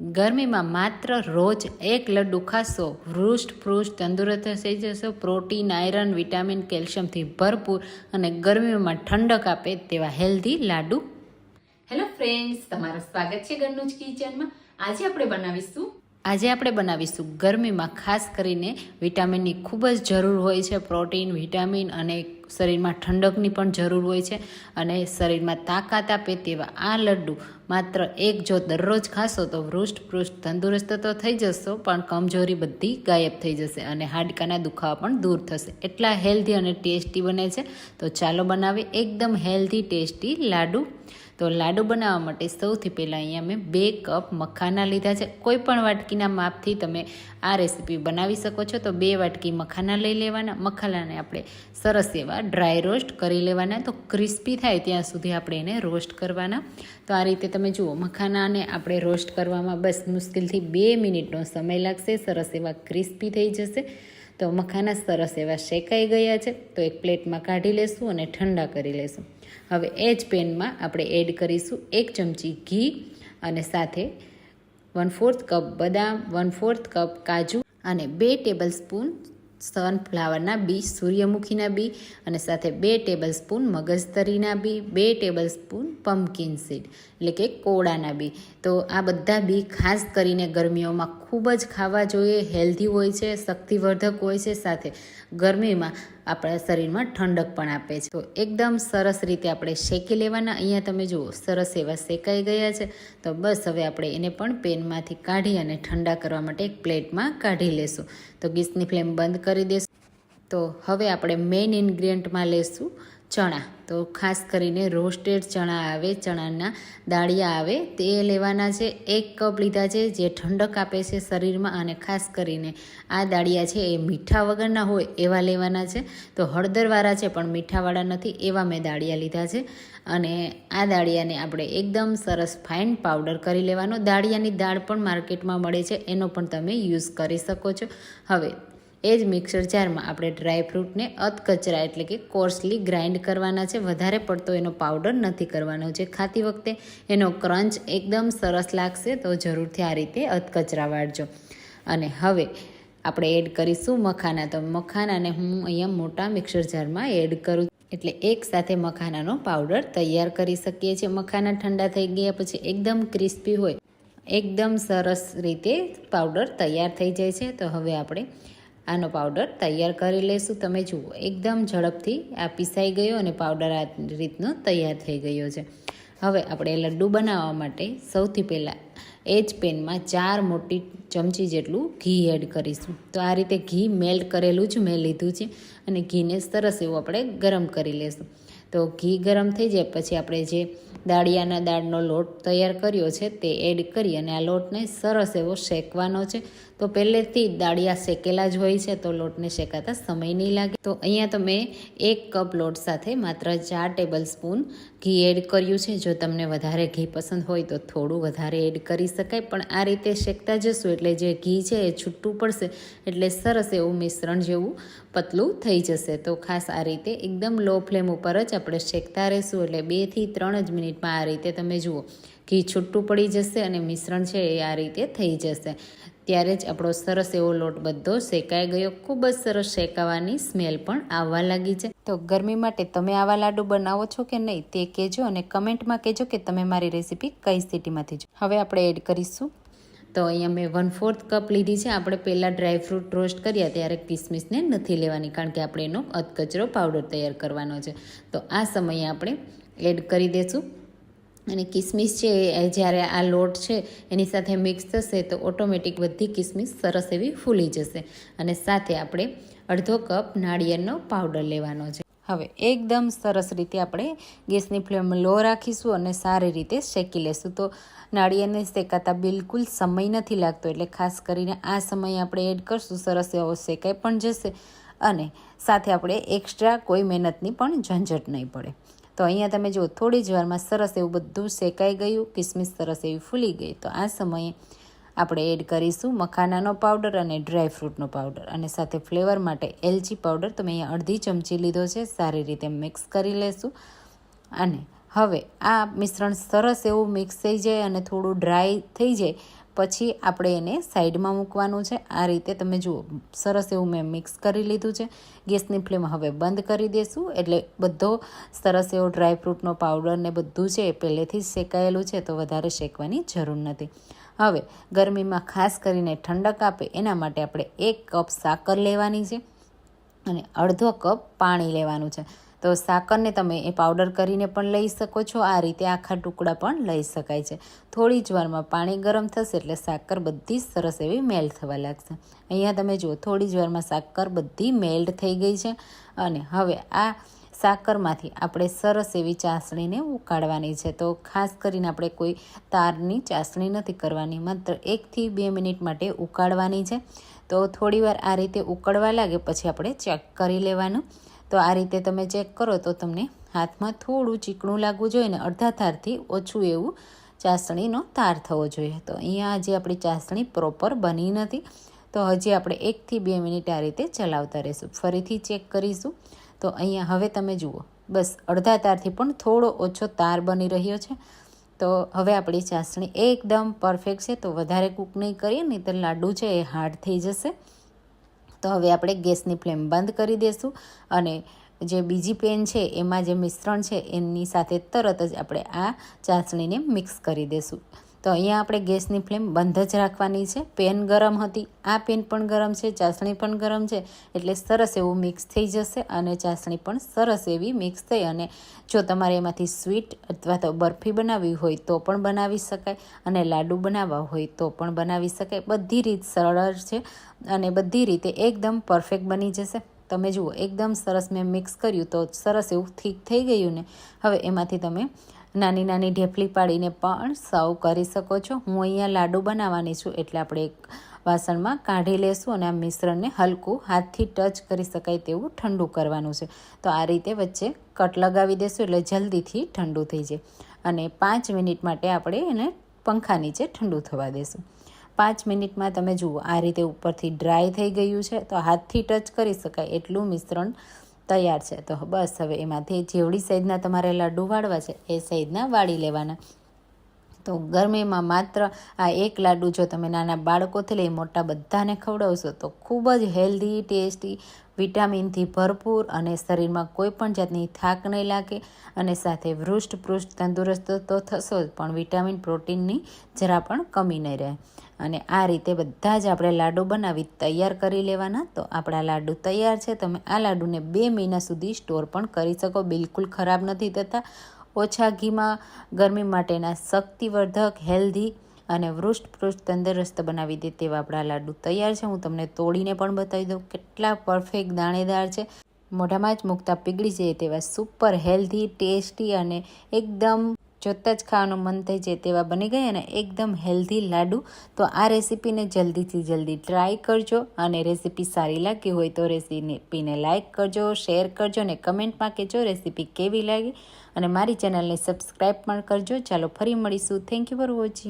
ગરમીમાં માત્ર રોજ એક લડ્ડુ ખાશો હૃષ્ટ પૃષ્ઠ તંદુરસ્ત થઈ જશો. પ્રોટીન આયરન વિટામિન કેલ્શિયમથી ભરપૂર અને ગરમીમાં ઠંડક આપે તેવા હેલ્ધી લાડુ. હેલો ફ્રેન્ડ્સ તમારું સ્વાગત છે ઘરનું જ કિચનમાં. આજે આપણે બનાવીશું આજે આપણે બનાવીશું ગરમીમાં ખાસ કરીને વિટામિનની ખૂબ જ જરૂર હોય છે. પ્રોટીન વિટામિન અને શરીરમાં ઠંડકની પણ જરૂર હોય છે અને શરીરમાં તાકાત આપે તેવા આ લડ્ડુ માત્ર એક જો દરરોજ ખાશો તો વૃષ્ટ પૃષ્ઠ તંદુરસ્ત તો થઈ જશો, પણ કમજોરી બધી ગાયબ થઈ જશે અને હાડકાના દુખાવા પણ દૂર થશે. એટલા હેલ્ધી અને ટેસ્ટી બને છે. તો ચાલો બનાવીએ એકદમ હેલ્ધી, ટેસ્ટી લાડુ. તો લાડુ બનાવવા માટે સૌથી પહેલાં અહીંયા મેં બે કપ મખાના લીધા છે. કોઈ પણ વાટકીના માપથી તમે આ રેસીપી બનાવી શકો છો. તો બે વાટકી મખાના લઈ લેવાના. મખાનાને આપણે સરસ એવા ડ્રાય રોસ્ટ કરી લેવાના તો ક્રિસ્પી થાય ત્યાં સુધી આપણે એને રોસ્ટ કરવાના. તો આ રીતે તમે જુઓ, મખાનાને આપણે રોસ્ટ કરવામાં બસ મુશ્કેલથી બે મિનિટનો સમય લાગશે. સરસ એવા ક્રિસ્પી થઈ જશે. તો મખાના સરસ એવા શેકાઈ ગયા છે. તો એક પ્લેટમાં કાઢી લેશું અને ઠંડા કરી લેશું. હવે એ જ પેનમાં આપણે એડ કરીશું એક ચમચી ઘી અને સાથે વન ફોર્થ કપ બદામ વન ફોર્થ કપ કાજુ અને બે ટેબલ સ્પૂન સનફ્લાવરના બી, સૂર્યમુખીના બી અને સાથે બે ટેબલ સ્પૂન મગજતરીના બી, બે ટેબલ સ્પૂન પમ્પકિન સીડ એટલે કે કોળાના બી. તો આ બધા બી ખાસ કરીને ગરમીઓમાં ખૂબ જ ખાવા જોઈએ હેલ્ધી હોય છે, શક્તિવર્ધક હોય છે સાથે ગરમીમાં આપણા શરીરમાં ઠંડક પણ આપે છે. તો એકદમ સરસ રીતે આપણે શેકી લેવાના. અહીંયા તમે જુઓ, સરસ એવા શેકાઈ ગયા છે. તો બસ હવે આપણે એને પણ પેનમાંથી કાઢી અને ઠંડા કરવા માટે એક પ્લેટમાં કાઢી લેશું. તો ગેસની ફ્લેમ બંધ કરી દેશું. તો હવે આપણે મેઇન ઇન્ગ્રીડિયન્ટમાં લેશું. ચણા. તો ખાસ કરીને રોસ્ટેડ ચણા આવે, ચણાના દાળિયા આવે, તે લેવાના છે. એક કપ લીધા છે, જે ઠંડક આપે છે શરીરમાં અને ખાસ કરીને આ દાળિયા છે એ મીઠા વગરના હોય એવા લેવાના છે. તો હળદરવાળા છે, પણ મીઠાવાળા નથી, એવા મેં દાળિયા લીધા છે. અને આ દાળિયાને આપણે એકદમ સરસ ફાઇન પાવડર કરી લેવાનો. દાળિયાની દાળ પણ માર્કેટમાં મળે છે, એનો પણ તમે યુઝ કરી શકો છો. હવે એ જ મિક્સર જારમાં આપણે ડ્રાયફ્રૂટને અધકચરા એટલે કે કોર્સલી ગ્રાઇન્ડ કરવાના છે. વધારે પડતો એનો પાવડર નથી કરવાનો છે ખાતી વખતે. એનો ક્રંચ એકદમ સરસ લાગશે તો જરૂરથી આ રીતે અધકચરા વાળજો. અને હવે આપણે એડ કરીશું મખાના. તો મખાનાને હું અહીંયા મોટા મિક્સર જારમાં એડ કરું. એટલે એક સાથે મખાનાનો પાવડર તૈયાર કરી શકીએ છીએ. મખાના ઠંડા થઈ ગયા પછી એકદમ ક્રિસ્પી હોય. એકદમ સરસ રીતે પાવડર તૈયાર થઈ જાય છે. તો હવે આપણે આનો પાવડર તૈયાર કરી લઈશું તમે જુઓ, એકદમ ઝડપથી આ પીસાઈ ગયો અને પાવડર આ રીતનો તૈયાર થઈ ગયો છે. હવે આપણે લડ્ડુ બનાવવા માટે સૌથી પહેલાં એ જ પેનમાં ચાર મોટી ચમચી જેટલું ઘી એડ કરીશું. તો આ રીતે ઘી મેલ્ટ કરેલું જ મેં લીધું છે અને ઘીને સરસ એવું આપણે ગરમ કરી લઈશું તો ઘી ગરમ થઈ જાય પછી આપણે જે દાળિયાના દાળનો લોટ તૈયાર કર્યો છે, તે એડ કરી અને આ લોટને સરસ એવો શેકવાનો છે. તો પહેલેથી દાળિયા શેકેલા જ હોય છે, તો લોટને શેકાતા સમય નહીં લાગે. તો અહીંયા તો મેં એક કપ લોટ સાથે માત્ર ચાર ટેબલ સ્પૂન ઘી એડ કર્યું છે. જો તમને વધારે ઘી પસંદ હોય તો થોડું વધારે એડ કરી શકાય, પણ આ રીતે શેકતા જશું એટલે જે ઘી છે એ છૂટું પડશે, એટલે સરસ એવું મિશ્રણ જેવું પતલું થઈ જશે. તો ખાસ આ રીતે એકદમ લો ફ્લેમ ઉપર જ આપણે શેકતા રહીશું, એટલે બેથી ત્રણ જ મિનિટમાં આ રીતે તમે જુઓ. ઘી છૂટું પડી જશે અને મિશ્રણ છે એ આ રીતે થઈ જશે. ત્યારે જ આપણો સરસ એવો લોટ બધો શેકાઈ ગયો. ખૂબ જ સરસ શેકાવાની સ્મેલ પણ આવવા લાગી છે. તો ગરમી માટે તમે આવા લાડુ બનાવો છો કે નહીં તે કહેજો અને કમેન્ટમાં કહેજો કે તમે મારી રેસીપી કઈ સિટીમાંથી જો. હવે આપણે એડ કરીશું. તો અહીંયા મેં વન ફોર્થ કપ લીધી છે. આપણે પહેલાં ડ્રાયફ્રૂટ રોસ્ટ કર્યા ત્યારે કિસમિસને નથી લેવાની કારણ કે આપણે એનો અધકચરો પાવડર તૈયાર કરવાનો છે. તો આ સમયે આપણે એડ કરી દઈશું અને કિસમિસ છે જ્યારે આ લોટ છે, એની સાથે મિક્સ થશે તો ઓટોમેટિક બધી કિસમિસ સરસ એવી ફૂલી જશે. અને સાથે આપણે અડધો કપ નાળિયેરનો પાવડર લેવાનો છે. હવે એકદમ સરસ રીતે આપણે ગેસની ફ્લેમ લો રાખીશું અને સારી રીતે શેકી લેશું. તો નાળિયેરને શેકાતા બિલકુલ સમય નથી લાગતો, એટલે ખાસ કરીને આ સમયે આપણે એડ કરશું, સરસ એવો શેકાઈ પણ જશે. અને સાથે આપણે એક્સ્ટ્રા કોઈ મહેનતની પણ ઝંઝટ નહીં પડે. તો અહીંયા તમે જુઓ, થોડી જ વારમાં સરસ એવું બધું શેકાઈ ગયું, કિસમિસ સરસ એવી ફૂલી ગઈ. તો આ સમયે આપણે એડ કરીશું મખાનાનો પાવડર અને ડ્રાયફ્રૂટનો પાવડર. અને સાથે ફ્લેવર માટે એલચી પાવડર તમે અહીંયા અડધી ચમચી લીધો છે, સારી રીતે મિક્સ કરી લેશું. અને હવે આ મિશ્રણ સરસ એવું મિક્સ થઈ જાય અને થોડું ડ્રાય થઈ જાય પછી આપણે એને સાઈડમાં મૂકવાનું છે. આ રીતે તમે જુઓ, સરસ એવું મેં મિક્સ કરી લીધું છે. ગેસની ફ્લેમ હવે બંધ કરી દઈશું એટલે બધો સરસ એવો ડ્રાયફ્રૂટનો પાવડર ને બધું છે એ પહેલેથી શેકાયેલું છે, તો વધારે શેકવાની જરૂર નથી. હવે ગરમીમાં ખાસ કરીને ઠંડક આપે, એના માટે આપણે એક કપ સાકર લેવાની છે અને અડધો કપ પાણી લેવાનું છે. તો સાકરને તમે એ પાવડર કરીને પણ લઈ શકો છો. આ રીતે આખા ટુકડા પણ લઈ શકાય છે. થોડી જ વારમાં પાણી ગરમ થશે એટલે સાકર બધી સરસ એવી મેલ્ટ થવા લાગશે. અહીંયા તમે જુઓ, થોડી જ વારમાં સાકર બધી મેલ્ટ થઈ ગઈ છે. અને હવે આ સાકરમાંથી આપણે સરસ એવી ચાસણીને ઉકાળવાની છે. તો ખાસ કરીને આપણે કોઈ તારની ચાસણી નથી કરવાની, માત્ર એકથી બે મિનિટ માટે ઉકાળવાની છે. તો થોડીવાર આ રીતે ઉકળવા લાગે, પછી આપણે ચેક કરી લેવાનું. તો આ રીતે તમે ચેક કરો તો તમને હાથમાં થોડું ચીકણું લાગવું જોઈએ ને અડધા તારથી ઓછું એવું ચાસણીનો તાર થવો જોઈએ. તો અહીંયા હજી આપણી ચાસણી પ્રોપર બની નથી. તો હજી આપણે એકથી બે મિનિટ આ રીતે ચલાવતા રહીશું. ફરીથી ચેક કરીશું. તો અહીંયા હવે તમે જુઓ. બસ અડધા તારથી પણ થોડો ઓછો તાર બની રહ્યો છે. તો હવે આપણી ચાસણી એકદમ પરફેક્ટ છે. તો વધારે કૂક નહીં કરીએ નહીં તો લાડુ છે એ હાર્ડ થઈ જશે. તો હવે આપણે ગેસની ફ્લેમ બંધ કરી દઈશું અને જે બીજી પેન છે, એમાં જે મિશ્રણ છે, એની સાથે તરત જ આપણે આ ચાસણીને મિક્સ કરી દઈશું તો અહીંયા આપણે ગેસની ફ્લેમ બંધ જ રાખવાની છે. પેન ગરમ હતી, આ પેન પણ ગરમ છે, ચાસણી પણ ગરમ છે. એટલે સરસ એવું મિક્સ થઈ જશે અને ચાસણી પણ સરસ એવી મિક્સ થઈ અને જો તમારે એમાંથી સ્વીટ અથવા તો બરફી બનાવવી હોય તો પણ બનાવી શકાય અને લાડુ બનાવવા હોય તો પણ બનાવી શકાય. બધી રીત સરળ છે અને બધી રીતે એકદમ પરફેક્ટ બની જશે. તમે જુઓ, એકદમ સરસ મેં મિક્સ કર્યું તો સરસ એવું થીક થઈ ગયું ને. હવે એમાંથી તમે નાની નાની ઢેફલી પાડીને પણ સર્વ કરી શકો છો. હું અહીંયા લાડુ બનાવવાની છું એટલે આપણે એક વાસણમાં કાઢી લેશું અને આ મિશ્રણને હલકું હાથથી ટચ કરી શકાય તેવું ઠંડુ કરવાનું છે. તો આ રીતે વચ્ચે કટ લગાવી દેશું એટલે જલ્દીથી ઠંડુ થઈ જાય. અને પાંચ મિનિટ માટે આપણે એને પંખા નીચે ઠંડુ થવા દેશું. પાંચ મિનિટમાં તમે જુઓ આ રીતે ઉપરથી ડ્રાય થઈ ગયું છે. તો હાથથી ટચ કરી શકાય એટલું મિશ્રણ તૈયાર છે. તો બસ હવે એમાંથી જેવડી સાઈઝના તમારે લાડુ વાળવા છે, એ સાઈઝના વાળી લેવાના. તો ગરમીમાં માત્ર આ એક લાડુ જો તમે નાના બાળકોથી લઈ મોટા બધાને ખવડાવશો તો ખૂબ જ હેલ્ધી ટેસ્ટી વિટામિનથી ભરપૂર અને શરીરમાં કોઈ પણ જાતની થાક નહીં લાગે અને સાથે વૃષ્ટ પૃષ્ઠ તંદુરસ્ત તો થશો જ, પણ વિટામિન પ્રોટીનની જરા પણ કમી નહીં રહે. અને આ રીતે બધા જ આપણે લાડુ બનાવી તૈયાર કરી લેવાના, તો આપણા લાડુ તૈયાર છે. તમે આ લાડુને બે મહિના સુધી સ્ટોર પણ કરી શકો. બિલકુલ ખરાબ નથી થતા. ઓછા ઘીમાં ગરમી માટેના શક્તિવર્ધક, હેલ્ધી અને વૃષ્ટ પૃષ્ઠ તંદુરસ્ત બનાવી દે તેવા આપણા લાડુ તૈયાર છે. હું તમને તોડીને પણ બતાવી દઉં કેટલા પરફેક્ટ દાણેદાર છે. મોઢામાં જ મૂકતા પીગળી જાય તેવા સુપર હેલ્ધી ટેસ્ટી અને એકદમ જોતાં જ ખાવાનું મન થઈ જાય તેવા બની ગયા અને એકદમ હેલ્ધી લાડુ. તો આ રેસીપીને જલ્દીથી જલ્દી ટ્રાય કરજો અને રેસીપી સારી લાગી હોય તો રેસીપીને લાઇક કરજો શેર કરજો અને કમેન્ટમાં કહેજો રેસીપી કેવી લાગી. અને મારી ચેનલને સબસ્ક્રાઈબ પણ કરજો. ચાલો ફરી મળીશું. Thank you for watching